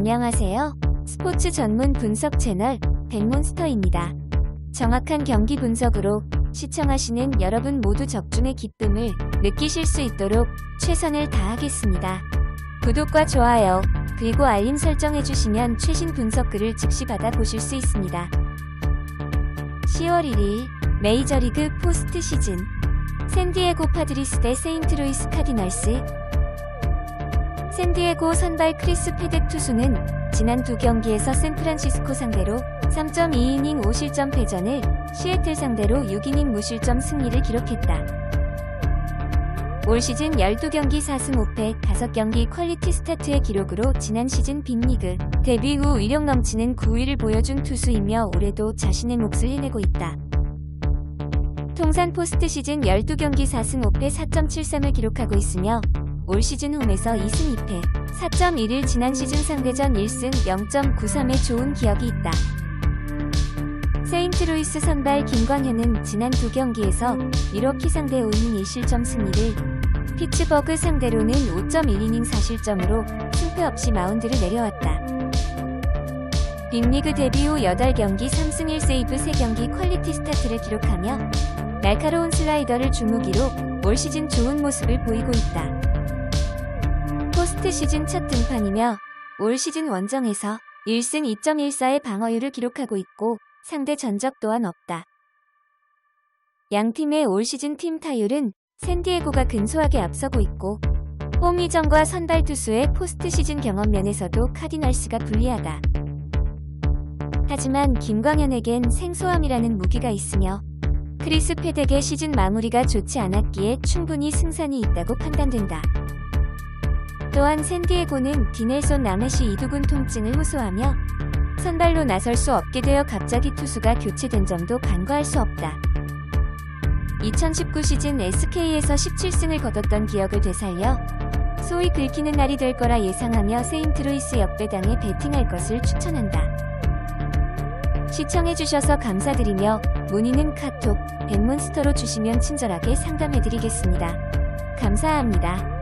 안녕하세요. 스포츠 전문 분석 채널 백몬스터입니다. 정확한 경기 분석으로 시청하시는 여러분 모두 적중의 기쁨을 느끼실 수 있도록 최선을 다하겠습니다. 구독과 좋아요, 그리고 알림 설정해주시면 최신 분석글을 즉시 받아보실 수 있습니다. 10월 1일 메이저리그 포스트 시즌 샌디에고 파드리스 대 세인트루이스 카디널스 샌디에고 선발 크리스 페덱 투수는 지난 두 경기에서 샌프란시스코 상대로 3.2이닝 5실점 패전을 시애틀 상대로 6이닝 무실점 승리를 기록했다. 올 시즌 12경기 4승 5패 5경기 퀄리티 스타트의 기록으로 지난 시즌 빅리그 데뷔 후 위력 넘치는 9위를 보여준 투수이며 올해도 자신의 몫을 해내고 있다. 통산 포스트 시즌 12경기 4승 5패 4.73을 기록하고 있으며 올 시즌 홈에서 2승 2패 4.1일 지난 시즌 상대전 1승 0.93의 좋은 기억이 있다. 세인트루이스 선발 김광현은 지난 두 경기에서 미러키 상대 5이닝 1실점 승리를 피츠버그 상대로는 5.1이닝 4실점으로 승패 없이 마운드를 내려왔다. 빅리그 데뷔 후 8경기 3승 1세이브 3경기 퀄리티 스타트를 기록하며 날카로운 슬라이더를 주무기로 올 시즌 좋은 모습을 보이고 있다. 포스트 시즌 첫 등판이며 올 시즌 원정에서 1승 2.14의 방어율을 기록하고 있고 상대 전적 또한 없다. 양 팀의 올 시즌 팀 타율은 샌디에고가 근소하게 앞서고 있고 홈 이전과 선발 투수의 포스트 시즌 경험 면에서도 카디널스가 불리하다. 하지만 김광현에겐 생소함이라는 무기가 있으며 크리스 페덱의 시즌 마무리가 좋지 않았기에 충분히 승산이 있다고 판단된다. 또한 샌디에고는 디넬손 라메시 이두근 통증을 호소하며 선발로 나설 수 없게 되어 갑자기 투수가 교체된 점도 간과할 수 없다. 2019 시즌 SK에서 17승을 거뒀던 기억을 되살려 소위 긁히는 날이 될 거라 예상하며 세인트루이스 역배당에 베팅할 것을 추천한다. 시청해주셔서 감사드리며 문의는 카톡, 백몬스터로 주시면 친절하게 상담해드리겠습니다. 감사합니다.